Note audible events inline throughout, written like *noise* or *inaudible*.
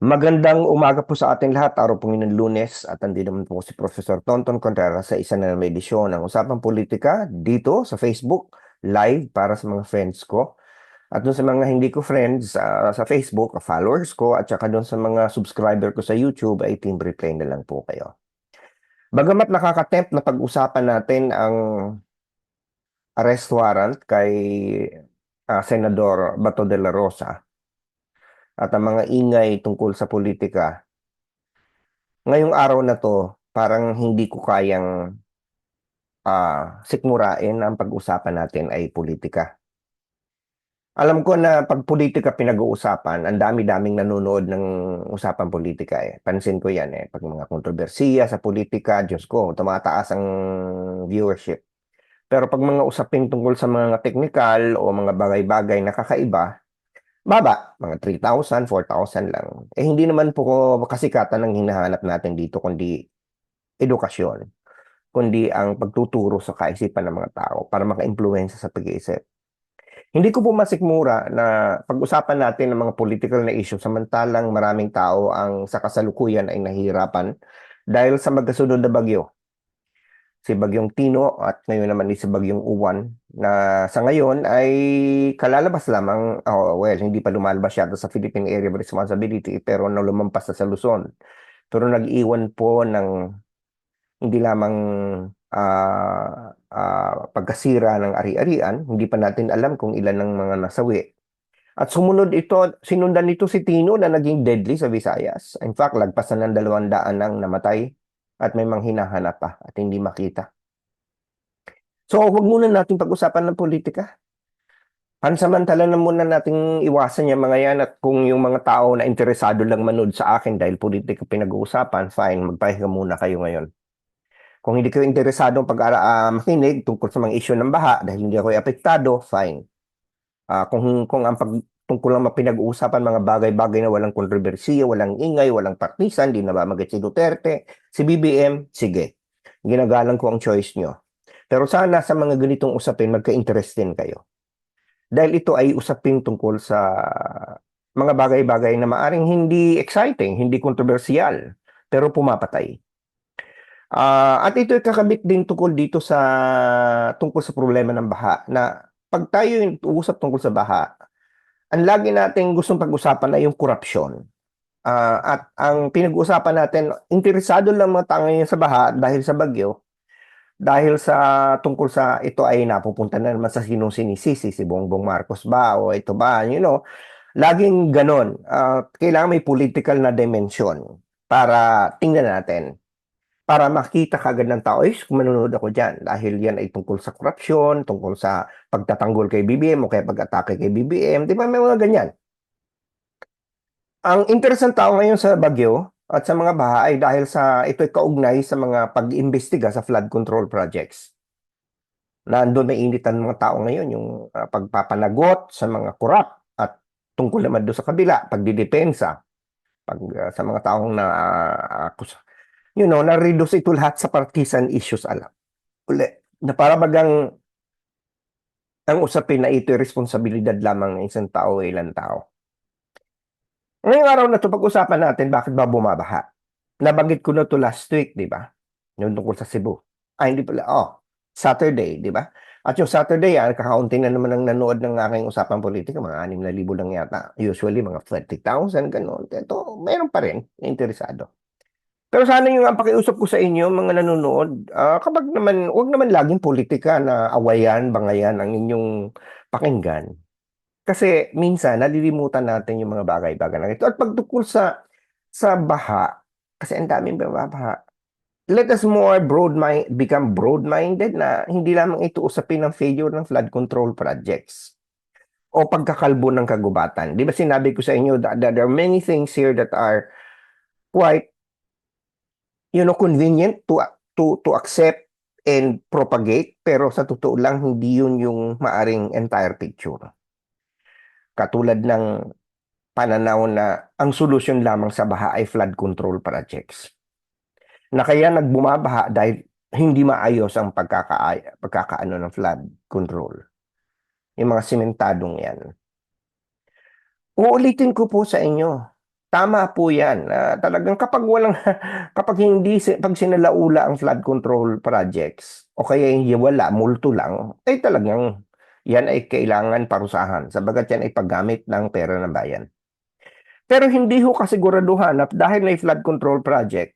Magandang umaga po sa ating lahat. Araw po ng Lunes at nandito naman po si Professor Tonton Contreras sa isa na naman edisyon ng Usapang Politika dito sa Facebook live para sa mga friends ko. At doon sa mga hindi ko friends ah, sa Facebook, followers ko at saka doon sa mga subscriber ko sa YouTube ay team replay na lang po kayo. Bagamat nakakatempt na pag-usapan natin ang arrest warrant kay ah, Senador Bato de la Rosa at ang mga ingay tungkol sa politika. Ngayong araw na to, parang hindi ko kayang ah, sikmurain ang pag-usapan natin ay politika. Alam ko na pag politika pinag-uusapan, ang dami-daming nanonood ng usapan politika eh. Pansin ko yan eh. Pag mga kontrobersiya sa politika, Diyos ko, tumataas ang viewership. Pero pag mga usapin tungkol sa mga technical o mga bagay-bagay na kakaiba, baba, mga 3,000, 4,000 lang. Eh hindi naman po kasikatan ng hinahanap natin dito kundi edukasyon, kundi ang pagtuturo sa kaisipan ng mga tao para maka-impluwensya sa pag-iisip. Hindi ko po masikmura na pag-usapan natin ng mga political na issue samantalang maraming tao ang sa kasalukuyan ay nahihirapan dahil sa magkasunod na bagyo. Si Bagyong Tino at ngayon naman si Bagyong Uwan na sa ngayon ay kalalabas lamang, oh, well, hindi pa lumalabas yata sa Philippine Area of Responsibility pero na lumampas na sa Luzon. Pero nag-iwan po ng hindi lamang ah, ah, pagkasira ng ari-arian, hindi pa natin alam kung ilan ng mga nasawi. At sumunod ito, sinundan nito si Tino na naging deadly sa Visayas. In fact, lagpas na ng dalawang daan nang namatay at may mga hinahanap pa at hindi makita. So, huwag muna natin pag-usapan ng politika. Pansamantala na muna nating iwasan yung mga yan at kung yung mga tao na interesado lang manood sa akin dahil politika pinag-uusapan, fine, magpahinga muna kayo ngayon. Kung hindi kayo interesado pag uh, makinig tungkol sa mga issue ng baha dahil hindi ako apektado, fine. Ah, kung kung ang pag, tungkol lang mapinag-uusapan mga bagay-bagay na walang kontrobersiya, walang ingay, walang partisan, di namamagat si Duterte, si BBM, sige. Ginagalang ko ang choice nyo. Pero sana sa mga ganitong usapin, magka-interest din kayo. Dahil ito ay usapin tungkol sa mga bagay-bagay na maaring hindi exciting, hindi kontrobersyal, pero pumapatay. Ah, at ito ay kakabit din tungkol dito sa tungkol sa problema ng baha na pag tayo yung uusap tungkol sa baha, ang lagi nating gustong pag-usapan ay yung korupsyon. Ah, at ang pinag-uusapan natin, interesado lang mga tao ngayon sa baha dahil sa bagyo, dahil sa tungkol sa ito ay napupunta na naman sa sinong sinisisi, si Bongbong Marcos ba o ito ba, you know, laging ganon. Ah, kailangan may political na dimension para tingnan natin para makita kagad ng tao, eh, kung manonood ako dyan, dahil yan ay tungkol sa korupsyon, tungkol sa pagtatanggol kay BBM o kaya pag-atake kay BBM, di ba may mga ganyan. Ang interest tao ngayon sa Bagyo at sa mga baha ay dahil sa ito'y kaugnay sa mga pag-imbestiga sa flood control projects. Nandun na initan ng mga tao ngayon yung uh, pagpapanagot sa mga korap at tungkol naman doon sa kabila, pagdidepensa pag, uh, sa mga taong na uh, you know, na-reduce ito lahat sa partisan issues alam. Uli, na para bagang ang usapin na ito responsibilidad lamang ng isang tao o ilang tao. Ngayong araw na ito, pag-usapan natin bakit ba bumabaha. Nabanggit ko na ito last week, di ba? Yung tungkol sa Cebu. Ah, hindi pala. Oh, Saturday, di ba? At yung Saturday, ah, kakaunti na naman ang nanood ng aking usapang politika, mga 6,000 lang yata. Usually, mga 30,000, ganun. Ito, meron pa rin interesado. Pero sana yung ang pakiusap ko sa inyo, mga nanonood, uh, kapag naman, huwag naman laging politika na awayan, bangayan ang inyong pakinggan. Kasi minsan, nalilimutan natin yung mga bagay-bagay na ito. At pagtukol sa, sa baha, kasi ang daming baha, let us more broad mind become broad-minded na hindi lamang ito usapin ng failure ng flood control projects o pagkakalbo ng kagubatan. Di ba sinabi ko sa inyo that, that there are many things here that are quite you know convenient to to to accept and propagate pero sa totoo lang hindi yun yung maaring entire picture. Katulad ng pananaw na ang solusyon lamang sa baha ay flood control projects. Na kaya nagbumabaha dahil hindi maayos ang pagkaka pagkakaano ng flood control. Yung mga simentadong yan. Uulitin ko po sa inyo, Tama po 'yan, ah, talagang kapag walang *laughs* kapag hindi 'pag sinalaula ang flood control projects o kaya hindi wala, multo lang, ay talagang 'yan ay kailangan parusahan sabagkat 'yan ay paggamit ng pera ng bayan. Pero hindi ho kasiguraduhan na dahil may flood control project,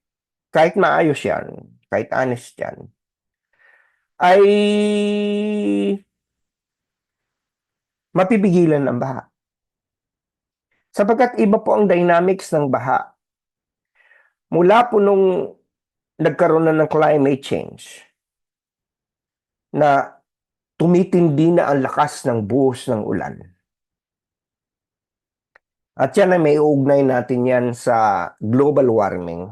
kahit maayos 'yan, kahit honest 'yan, ay mapipigilan ang baha. Sapagkat iba po ang dynamics ng baha. Mula po nung nagkaroon na ng climate change, na tumitindi na ang lakas ng buhos ng ulan. At yan ay may uugnay natin yan sa global warming,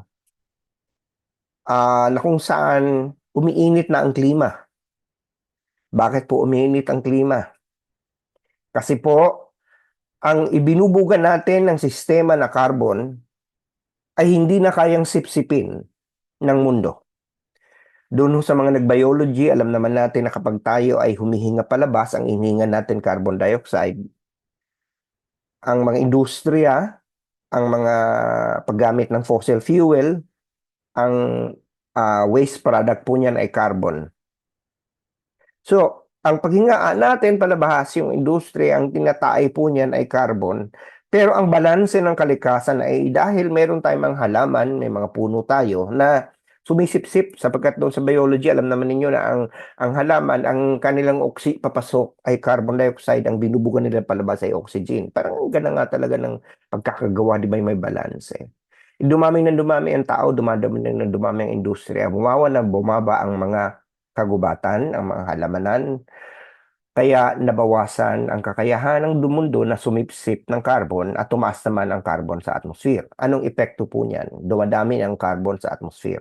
ah, na kung saan umiinit na ang klima. Bakit po umiinit ang klima? Kasi po, ang ibinubuga natin ng sistema na carbon ay hindi na kayang sipsipin ng mundo. Doon sa mga nag-biology, alam naman natin na kapag tayo ay humihinga palabas, ang inihinga natin carbon dioxide. Ang mga industriya, ang mga paggamit ng fossil fuel, ang ah, waste product po niyan ay carbon. So, ang paghingaan natin palabas yung industriya, ang tinatay po niyan ay carbon. Pero ang balanse ng kalikasan ay dahil meron tayong halaman, may mga puno tayo na sumisipsip sapagkat doon sa biology, alam naman ninyo na ang ang halaman, ang kanilang oxy papasok ay carbon dioxide, ang binubugan nila palabas ay oxygen. Parang ganun nga talaga ng pagkakagawa, di ba may balanse. Dumami ng dumami ang tao, dumadami ng dumami ang industriya, bumawa na bumaba ang mga kagubatan, ang mga halamanan, kaya nabawasan ang kakayahan ng mundo na sumipsip ng carbon at tumaas naman ang carbon sa atmosphere. Anong epekto po niyan? Dumadami ang carbon sa atmosphere.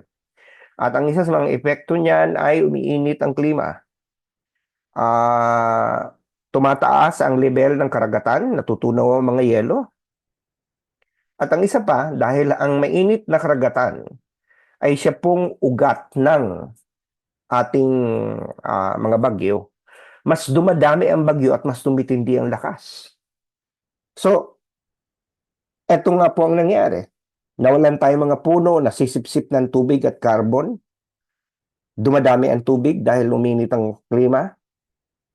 At ang isa sa mga epekto niyan ay umiinit ang klima. Ah, tumataas ang level ng karagatan, natutunaw ang mga yelo. At ang isa pa, dahil ang mainit na karagatan ay siya pong ugat ng ating ah, mga bagyo, mas dumadami ang bagyo at mas tumitindi ang lakas. So, eto nga po ang nangyari. Nawalan tayo mga puno, nasisipsip ng tubig at carbon. Dumadami ang tubig dahil luminit ang klima.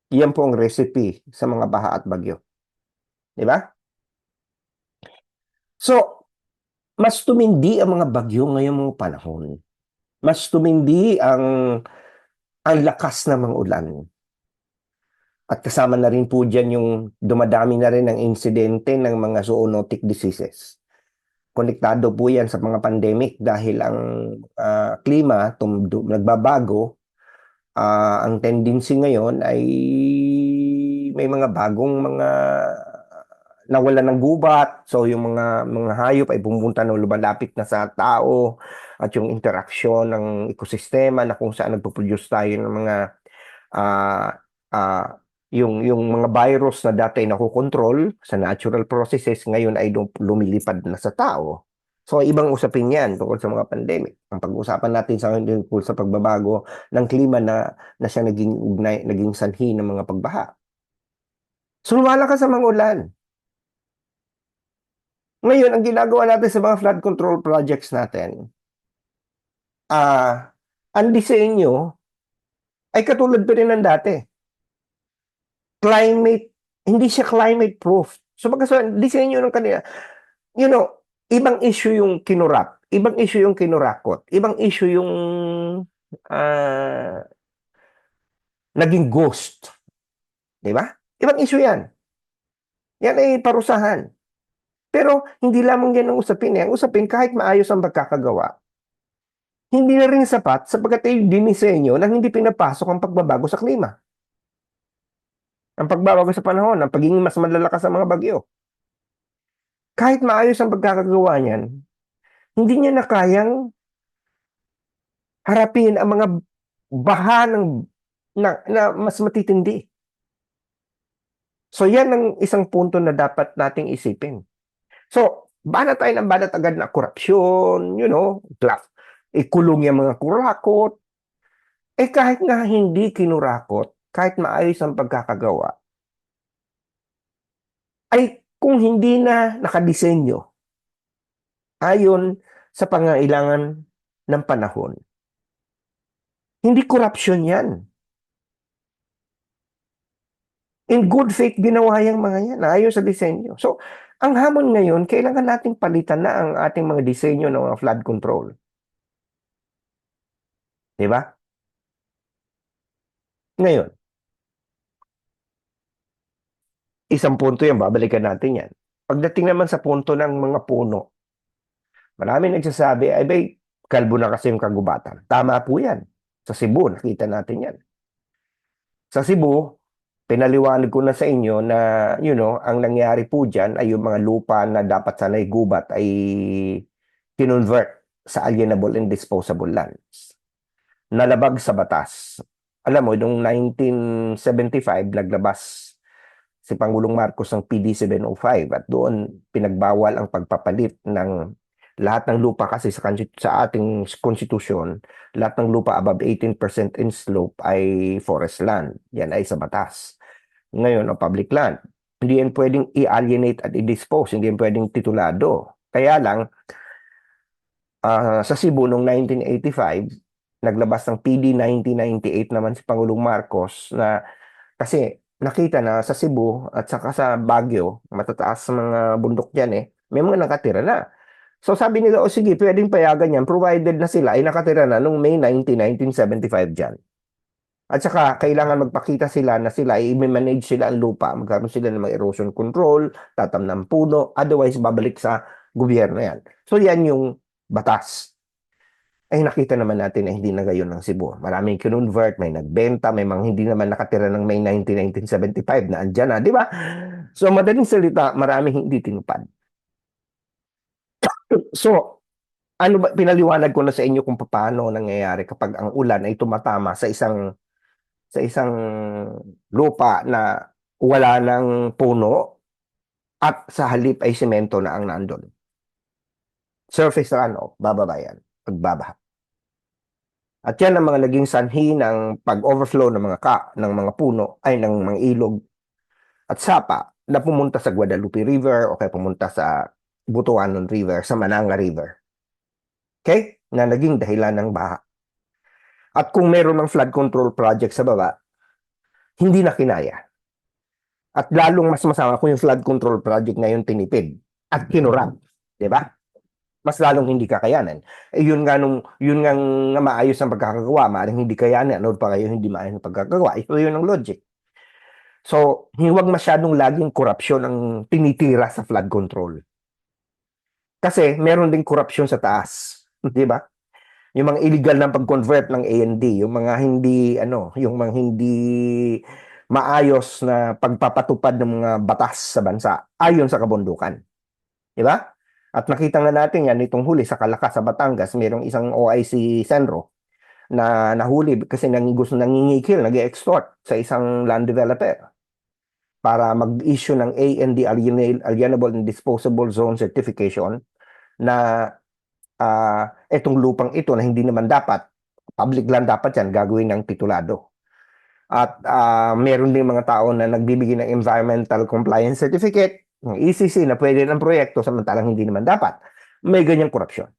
Yan po ang recipe sa mga baha at bagyo. Di ba? So, mas tumindi ang mga bagyo ngayong mga panahon. Mas tumindi ang ang lakas ng mga ulan. At kasama na rin po dyan yung dumadami na rin ang insidente ng mga zoonotic diseases. Konektado po yan sa mga pandemic dahil ang ah, klima tum- nagbabago. Ah, ang tendency ngayon ay may mga bagong mga nawala ng gubat. So yung mga mga hayop ay pumunta na lumalapit na sa tao at yung interaksyon ng ekosistema na kung saan nagpo-produce tayo ng mga ah ah, yung yung mga virus na dati nakokontrol sa natural processes ngayon ay lum- lumilipad na sa tao. So ibang usapin yan tungkol sa mga pandemic. Ang pag-uusapan natin sa tungkol sa pagbabago ng klima na na siya naging ugnay, naging sanhi ng mga pagbaha. So lumalakas ang mga ulan. Ngayon, ang ginagawa natin sa mga flood control projects natin, ah, ang disenyo ay katulad pa rin ng dati. Climate, hindi siya climate proof. So pagka sa disenyo ng kanila, you know, ibang issue yung kinurak, ibang issue yung kinurakot, ibang issue yung ah, naging ghost. Di ba? Ibang issue yan. Yan ay parusahan. Pero hindi lamang yan ang usapin. Eh. Ang usapin, kahit maayos ang pagkakagawa, hindi na rin sapat sapagkat ay dinisenyo na hindi pinapasok ang pagbabago sa klima. Ang pagbabago sa panahon, ang pagiging mas malalakas ang mga bagyo. Kahit maayos ang pagkakagawa niyan, hindi niya na kayang harapin ang mga baha ng, na, na mas matitindi. So yan ang isang punto na dapat nating isipin. So, banat tayo ng banat agad na korupsyon, you know, bluff. Ikulong yung mga kurakot. Eh kahit nga hindi kinurakot, kahit maayos ang pagkakagawa, ay kung hindi na nakadisenyo ayon sa pangailangan ng panahon. Hindi corruption yan. In good faith, ginawa yung mga yan, ayon sa disenyo. So, ang hamon ngayon, kailangan nating palitan na ang ating mga disenyo ng flood control. Di ba? Ngayon, isang punto yan, babalikan natin yan. Pagdating naman sa punto ng mga puno, marami nagsasabi, ay bay, kalbo na kasi yung kagubatan. Tama po yan. Sa Cebu, nakita natin yan. Sa Cebu, pinaliwanag ko na sa inyo na, you know, ang nangyari po dyan ay yung mga lupa na dapat sana'y gubat ay kinonvert sa alienable and disposable lands. Nalabag sa batas. Alam mo, noong 1975, naglabas si Pangulong Marcos ng PD 705 at doon pinagbawal ang pagpapalit ng lahat ng lupa kasi sa, sa ating konstitusyon, lahat ng lupa above 18% in slope ay forest land. Yan ay sa batas. Ngayon, ang public land. Hindi yan pwedeng i-alienate at i-dispose. Hindi yan pwedeng titulado. Kaya lang, ah, sa Cebu noong 1985, naglabas ng PD 1998 naman si Pangulong Marcos na kasi nakita na sa Cebu at saka sa Baguio, matataas sa mga bundok dyan eh, may mga nakatira na. So sabi nila, o sige, pwedeng payagan yan, provided na sila ay nakatira na noong May 19, 1975 dyan. At saka, kailangan magpakita sila na sila ay i-manage sila ang lupa, magkaroon sila ng mga erosion control, tatam ng puno, otherwise babalik sa gobyerno yan. So yan yung batas. Ay nakita naman natin na hindi na gayon ng Cebu. Maraming kinonvert, may nagbenta, may mga hindi naman nakatira ng May 19, 1975 na andyan na, di ba? So madaling salita, maraming hindi tinupad. *coughs* So, ano ba, pinaliwanag ko na sa inyo kung paano nangyayari kapag ang ulan ay tumatama sa isang sa isang lupa na wala ng puno at sa halip ay semento na ang nandun. Surface runoff, bababa yan, pagbabaha. At yan ang mga naging sanhi ng pag-overflow ng mga ka, ng mga puno, ay ng mga ilog at sapa na pumunta sa Guadalupe River o kaya pumunta sa Butuanon River, sa Mananga River. Okay? Na naging dahilan ng baha. At kung meron ng flood control project sa baba, hindi na kinaya. At lalong mas masama kung yung flood control project ngayon tinipid at kinurap. Ba? Mas lalong hindi kakayanan. Eh, yun nga nung, yun nga nga maayos ang pagkakagawa, maaaring hindi kayanan, ano pa kayo hindi maayos ang pagkakagawa. Ito yun ang logic. So, huwag masyadong laging korupsyon ang tinitira sa flood control. Kasi meron ding korupsyon sa taas, *laughs* 'di ba? Yung mga illegal na pag-convert ng A&D, yung mga hindi ano, yung mga hindi maayos na pagpapatupad ng mga batas sa bansa ayon sa kabundukan. 'Di ba? At nakita nga natin yan itong huli sa Calaca sa Batangas, mayroong isang OIC Senro na nahuli kasi nang gusto nangingikil, nag-extort sa isang land developer para mag-issue ng A&D Alienable, and Disposable Zone Certification na ah etong lupang ito na hindi naman dapat, public land dapat yan, gagawin ng titulado. At ah, meron din mga tao na nagbibigay ng Environmental Compliance Certificate, ng ECC na pwede ng proyekto samantalang hindi naman dapat. May ganyang korupsyon.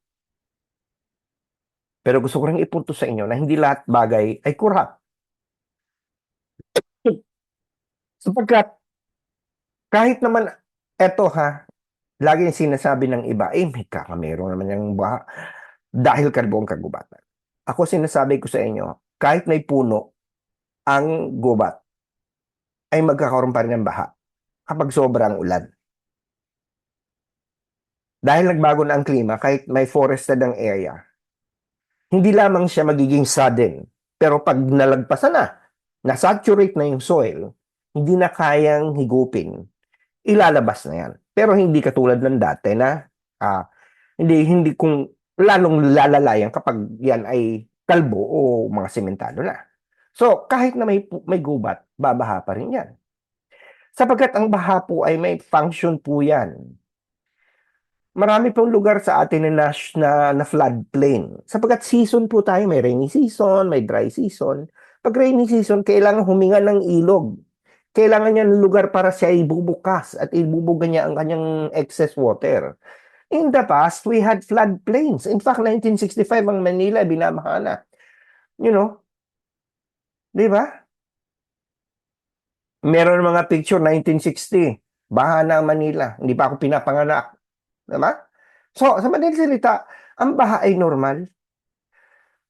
Pero gusto ko rin ipunto sa inyo na hindi lahat bagay ay corrupt. Sapagkat kahit naman eto ha, lagi sinasabi ng iba, eh may kakamero naman yung baha dahil karbong kagubatan. Ako sinasabi ko sa inyo, kahit may puno, ang gubat ay magkakaroon pa rin ng baha kapag sobrang ulan. Dahil nagbago na ang klima, kahit may forested ang area, hindi lamang siya magiging sudden. Pero pag nalagpasan na, nasaturate na yung soil, hindi na kayang higupin, ilalabas na yan. Pero hindi katulad ng dati na ah, hindi hindi kung lalong lalalayan kapag yan ay kalbo o mga sementado na. So, kahit na may may gubat, babaha pa rin yan. Sapagkat ang baha po ay may function po yan. Marami pong lugar sa atin na, na, na floodplain. Sapagkat season po tayo, may rainy season, may dry season. Pag rainy season, kailangan huminga ng ilog. Kailangan niya ng lugar para siya ibubukas at ibubuga niya ang kanyang excess water. In the past, we had floodplains. In fact, 1965 ang Manila, binamaha na. You know? Di ba? Meron mga picture 1960. Baha na Manila. Hindi pa ako pinapanganak. Diba? So, sa madaling ang baha ay normal.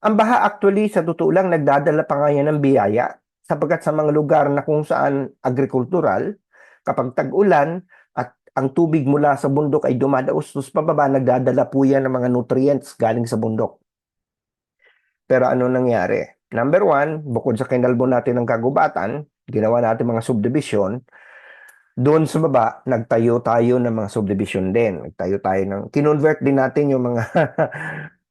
Ang baha actually, sa totoo lang, nagdadala pa nga yan ng biyaya. Sapagkat sa mga lugar na kung saan agrikultural, kapag tag-ulan at ang tubig mula sa bundok ay dumadaustos pababa, nagdadala po yan ng mga nutrients galing sa bundok. Pero ano nangyari? Number one, bukod sa kinalbo natin ng kagubatan, ginawa natin mga subdivision, doon sa baba, nagtayo tayo ng mga subdivision din. Nagtayo tayo ng, kinonvert din natin yung mga *laughs*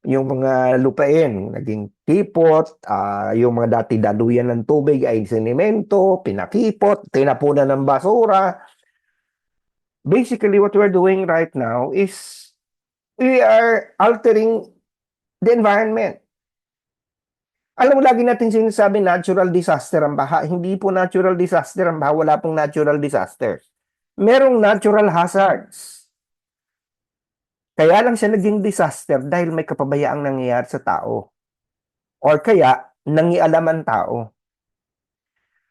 yung mga lupain, naging tipot, ah, yung mga dati daluyan ng tubig ay sinimento, pinakipot, tinapunan ng basura. Basically, what we're doing right now is we are altering the environment. Alam mo, lagi natin sinasabi natural disaster ang baha. Hindi po natural disaster ang baha. Wala pong natural disasters. Merong natural hazards. Kaya lang siya naging disaster dahil may kapabayaang nangyayari sa tao. Or kaya, nangialaman tao.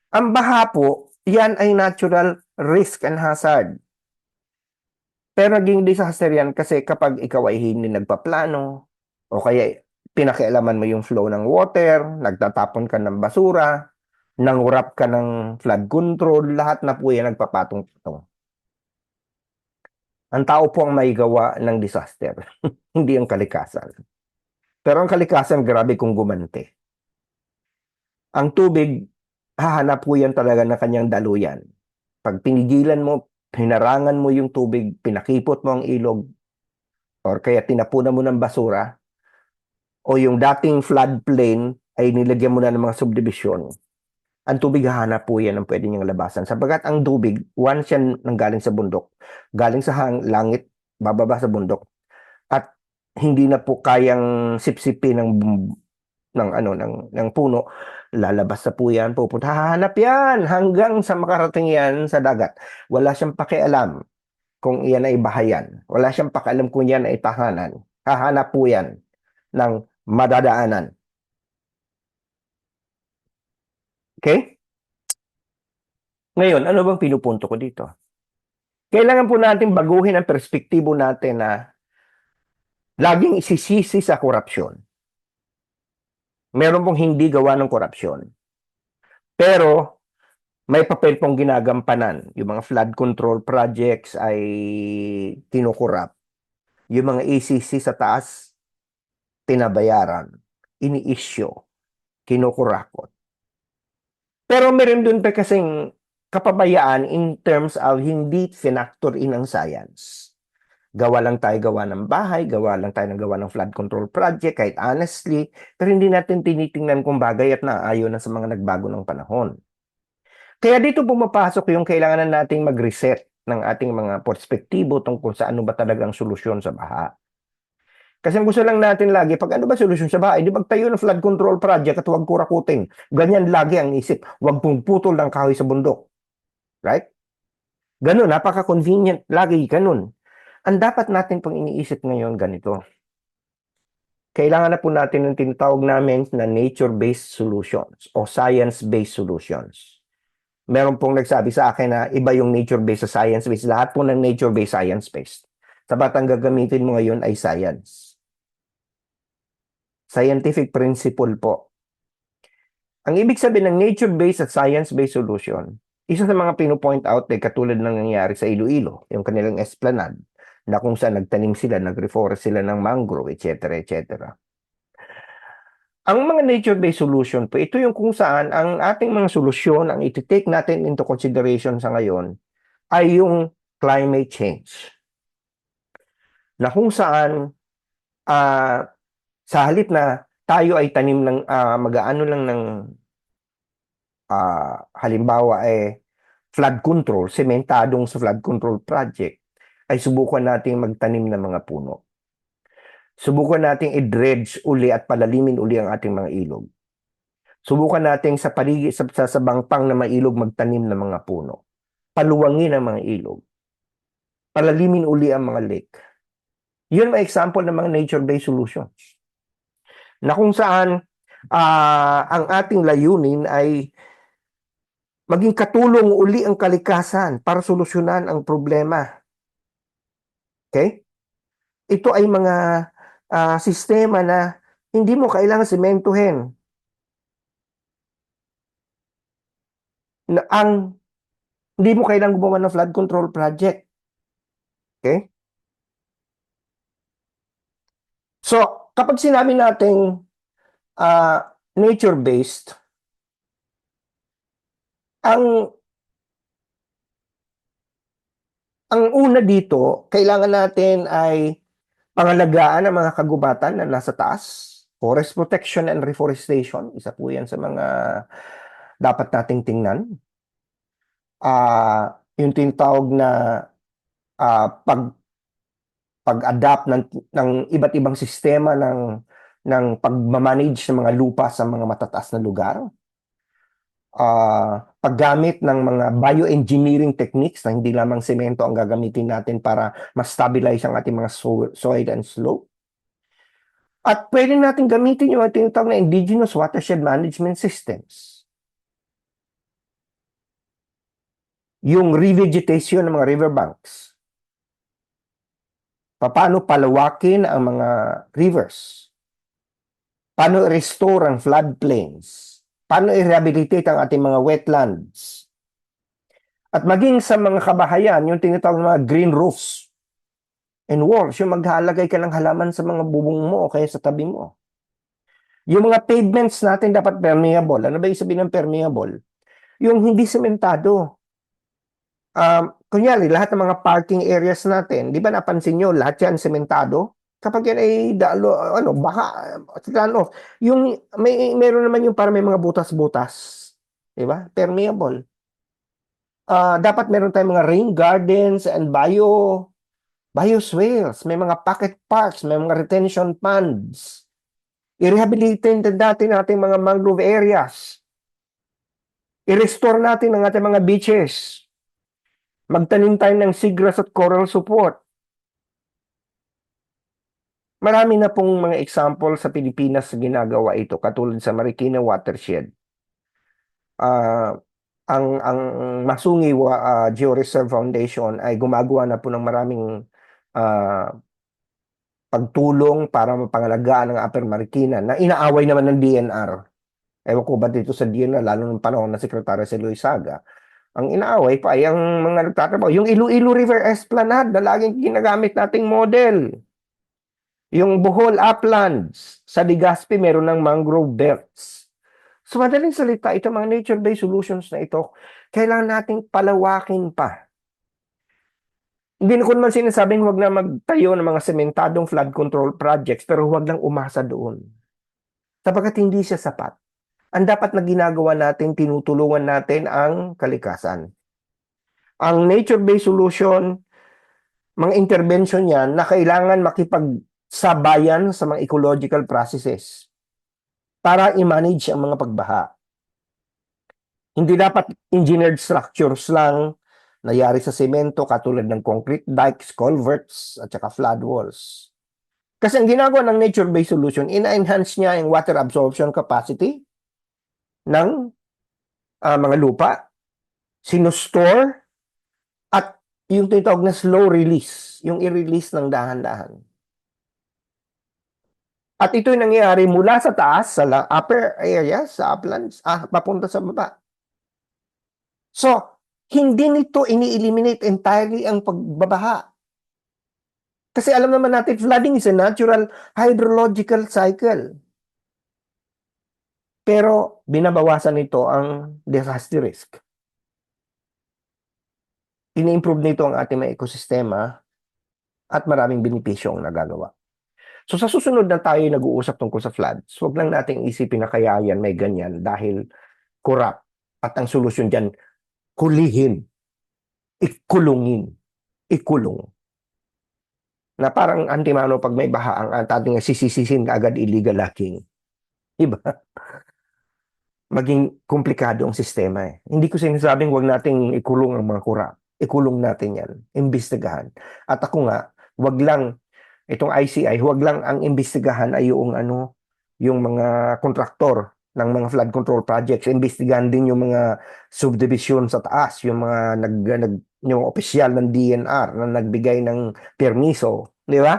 Ang baha po, yan ay natural risk and hazard. Pero naging disaster yan kasi kapag ikaw ay hindi nagpaplano, o kaya pinakialaman mo yung flow ng water, nagtatapon ka ng basura, nangurap ka ng flood control, lahat na po yan nagpapatong-patong. Ang tao po ang may gawa ng disaster, *laughs* hindi ang kalikasan. Pero ang kalikasan, grabe kung gumante. Ang tubig, hahanap po yan talaga ng kanyang daluyan. Pag pinigilan mo, hinarangan mo yung tubig, pinakipot mo ang ilog, or kaya tinapunan mo ng basura, o yung dating floodplain ay nilagyan mo na ng mga subdivision, ang tubig hahanap po yan ang pwede niyang labasan. Sapagat ang tubig, once yan nanggaling sa bundok, galing sa hang, langit, bababa sa bundok, at hindi na po kayang sipsipin ng ng ano ng ng puno, lalabas sa po yan, pupunta hahanap yan hanggang sa makarating yan sa dagat. Wala siyang pakialam kung iyan ay bahayan. Wala siyang pakialam kung yan ay tahanan. Hahanap po yan ng madadaanan. Okay? Ngayon, ano bang pinupunto ko dito? Kailangan po natin baguhin ang perspektibo natin na laging isisisi sa korupsyon. Meron pong hindi gawa ng korupsyon. Pero may papel pong ginagampanan. Yung mga flood control projects ay kinukurap. Yung mga ECC sa taas, pinabayaran, ini-issue, kinukurakot. Pero meron dun pa kasing kapabayaan in terms of hindi finactor in ang science. Gawa lang tayo gawa ng bahay, gawa lang tayo ng gawa ng flood control project, kahit honestly, pero hindi natin tinitingnan kung bagay at naayon na sa mga nagbago ng panahon. Kaya dito pumapasok yung kailangan na nating mag-reset ng ating mga perspektibo tungkol sa ano ba talagang solusyon sa baha. Kasi ang gusto lang natin lagi, pag ano ba solusyon sa bahay, di magtayo ng flood control project at huwag kurakutin. Ganyan lagi ang isip. Huwag pong putol ng kahoy sa bundok. Right? Ganun, napaka-convenient. Lagi ganun. Ang dapat natin pong iniisip ngayon ganito. Kailangan na po natin ng tinatawag namin na nature-based solutions o science-based solutions. Meron pong nagsabi sa akin na iba yung nature-based sa science-based. Lahat po ng nature-based, science-based. Sapat ang gagamitin mo ngayon ay science. Scientific principle po. Ang ibig sabihin ng nature-based at science-based solution, isa sa mga pinopoint out ay katulad ng nangyari sa Iloilo, yung kanilang esplanade, na kung saan nagtanim sila, nag-reforest sila ng mangrove, etc. etc. Ang mga nature-based solution po, ito yung kung saan ang ating mga solusyon, ang iti-take natin into consideration sa ngayon, ay yung climate change. Na kung saan uh, sa halip na tayo ay tanim ng uh, mag-aano lang ng uh, halimbawa eh flood control, sementadong sa flood control project, ay subukan nating magtanim ng mga puno. Subukan nating i-dredge uli at palalimin uli ang ating mga ilog. Subukan nating sa paligid sa, sa, sa bangpang na mga ilog magtanim ng mga puno. Paluwangin ang mga ilog. Palalimin uli ang mga lake Yun may example ng mga nature-based solutions. Na kung saan ah, ang ating layunin ay maging katulong uli ang kalikasan para solusyonan ang problema. Okay? Ito ay mga ah, sistema na hindi mo kailangan sementuhin. Na ang hindi mo kailangan gumawa ng flood control project. Okay? So, kapag sinabi nating ah, nature-based, ang ang una dito, kailangan natin ay pangalagaan ang mga kagubatan na nasa taas. Forest protection and reforestation, isa po yan sa mga dapat nating tingnan. Ah, yung tinatawag na ah, pag pag-adapt ng ng iba't ibang sistema ng ng pagmamanage ng mga lupa sa mga matataas na lugar. Ah, paggamit ng mga bioengineering techniques na hindi lamang semento ang gagamitin natin para ma-stabilize ang ating mga so- soil and slope. At pwede natin gamitin yung tinatawag na indigenous watershed management systems. Yung revegetation ng mga riverbanks. Paano palawakin ang mga rivers? Paano restore ang floodplains? Paano i-rehabilitate ang ating mga wetlands? At maging sa mga kabahayan, yung tinatawag na mga green roofs and walls, yung maghalagay ka ng halaman sa mga bubong mo o kaya sa tabi mo. Yung mga pavements natin dapat permeable. Ano ba yung sabihin ng permeable? Yung hindi sementado. Um, kunyari, lahat ng mga parking areas natin, di ba napansin nyo, lahat yan sementado? Kapag yan ay dalo, ano, baka, ano, yung, may, meron naman yung para may mga butas-butas. Di ba? Permeable. Ah, dapat meron tayong mga rain gardens and bio, bioswales, may mga pocket parks, may mga retention ponds. I-rehabilitate natin ating mga mangrove areas. I-restore natin ang ating mga beaches. Magtanim tayo ng seagrass at coral support. Marami na pong mga example sa Pilipinas na ginagawa ito, katulad sa Marikina Watershed. Ah, ang ang Masungi ah, Georeserve Foundation ay gumagawa na po ng maraming ah, pagtulong para mapangalagaan ng Upper Marikina na inaaway naman ng DNR. Ewan ko ba dito sa DNR, lalo ng panahon na Sekretary si Luis Saga, ang inaaway pa ay ang mga nagtatrabaho. Yung Iloilo River Esplanade na laging ginagamit nating model. Yung Bohol Uplands, sa Legazpi meron ng mangrove belts. So madaling salita, ito mga nature-based solutions na ito, kailangan nating palawakin pa. Hindi ko naman sinasabing huwag na magtayo ng mga sementadong flood control projects, pero huwag lang umasa doon. Sapagkat hindi siya sapat. Ang dapat na ginagawa natin, tinutulungan natin ang kalikasan. Ang nature-based solution, mga intervention yan na kailangan makipagsabayan sa mga ecological processes para i-manage ang mga pagbaha. Hindi dapat engineered structures lang nayari sa semento katulad ng concrete dikes, culverts, at saka flood walls. Kasi ang ginagawa ng nature-based solution, ina-enhance niya yung water absorption capacity ng ah, mga lupa, sinustore, at yung tinatawag na slow release, yung i-release ng dahan-dahan. At ito'y nangyayari mula sa taas, sa upper area, sa uplands, ah, papunta sa baba. So, hindi nito ini-eliminate entirely ang pagbabaha. Kasi alam naman natin, flooding is a natural hydrological cycle. Pero binabawasan nito ang disaster risk. Ini-improve nito ang ating mga ekosistema at maraming benepisyo ang nagagawa. So sa susunod na tayo nag-uusap tungkol sa floods, huwag lang nating isipin na kaya yan may ganyan dahil corrupt. At ang solusyon dyan, kulihin, ikulungin, ikulong. Na parang antimano pag may baha, ang ating sisisisin agad illegal hacking. Diba? Maging komplikado ang sistema eh. Hindi ko sinasabing huwag nating ikulong ang mga corrupt. Ikulong natin yan. Imbestigahan. At ako nga, wag lang itong ICI, huwag lang ang imbestigahan ay yung ano, yung mga kontraktor ng mga flood control projects. Imbestigahan din yung mga subdivision sa taas, yung mga nag, nag yung opisyal ng DNR na nagbigay ng permiso, di ba?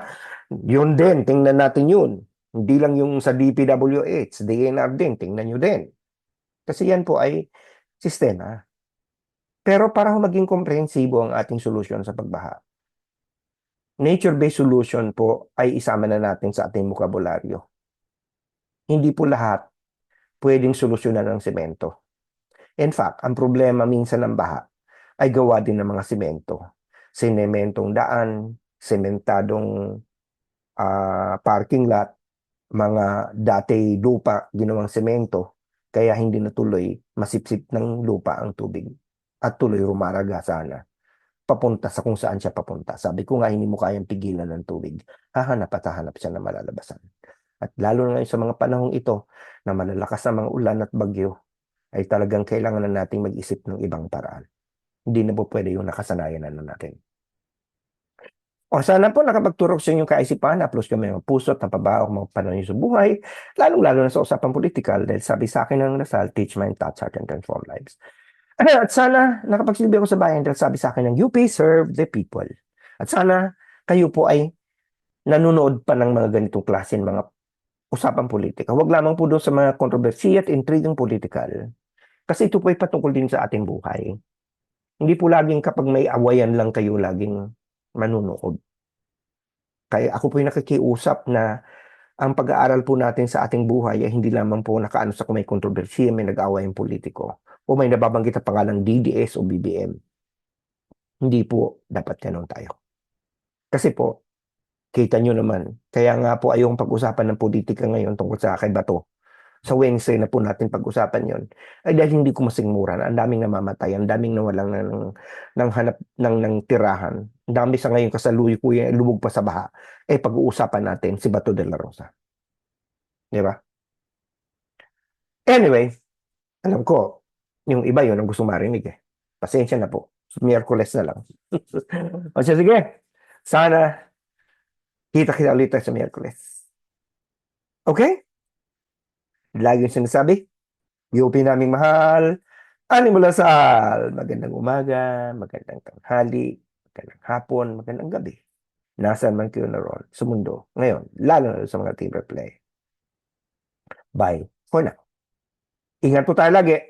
Yun din, tingnan natin yun. Hindi lang yung sa DPWH, DNR din, tingnan nyo din. Kasi yan po ay sistema. Pero para ho maging komprehensibo ang ating solusyon sa pagbaha, nature-based solution po ay isama na natin sa ating bokabularyo. Hindi po lahat pwedeng solusyonan ng semento. In fact, ang problema minsan ng baha ay gawa din ng mga semento. Sinementong daan, sementadong ah, parking lot, mga dati lupa ginawang semento, kaya hindi natuloy masipsip ng lupa ang tubig at tuloy rumaraga sana papunta sa kung saan siya papunta. Sabi ko nga, hindi mo kayang pigilan ng tubig. Hahanap at hahanap siya ng malalabasan. At lalo na ngayon sa mga panahong ito na malalakas na mga ulan at bagyo, ay talagang kailangan na nating mag-isip ng ibang paraan. Hindi na po pwede yung nakasanayan na natin. O sana po nakapagturok sa inyong kaisipan, plus kami mga puso at napabaho mga panahon sa buhay, lalong-lalo na sa usapang politikal dahil sabi sa akin ng Lasal, teach mind, touch heart, and transform lives. *clears throat* At sana nakapagsilbi ako sa bayan dahil sabi sa akin ng UP, serve the people. At sana kayo po ay nanonood pa ng mga ganitong klase ng mga usapang politika. Huwag lamang po doon sa mga kontrobersiya at intrigang politikal. Kasi ito po ay patungkol din sa ating buhay. Hindi po laging kapag may awayan lang kayo laging manunood. Kaya ako po yung nakikiusap na ang pag-aaral po natin sa ating buhay ay hindi lamang po nakaano sa kung may kontrobersiya, may nag-away ang politiko o may nababanggit na pangalang DDS o BBM. Hindi po dapat ganun tayo. Kasi po, kita nyo naman, kaya nga po ayong pag-usapan ng politika ngayon tungkol sa kay Bato. Sa Wednesday na po natin pag-usapan yon ay dahil hindi ko masingmura na ang daming namamatay, ang daming nawalang ng, ng hanap ng, ng tirahan. Ang dami sa ngayon kasaluyo ko yung lumog pa sa baha. Eh pag-uusapan natin si Bato de la Rosa. Di ba? Anyway, alam ko, yung iba yun ang gusto marinig eh. Pasensya na po. Miyerkules na lang. *laughs* o siya, sige. Sana kita kita ulit sa Miyerkules. Okay? Lagi sinasabi, UP naming mahal, Ani mula sa magandang umaga, magandang tanghali, magandang hapon, magandang gabi. Nasaan man kayo naroon sa mundo ngayon, lalo na sa mga team replay. Bye for now. Ingat po tayo lagi.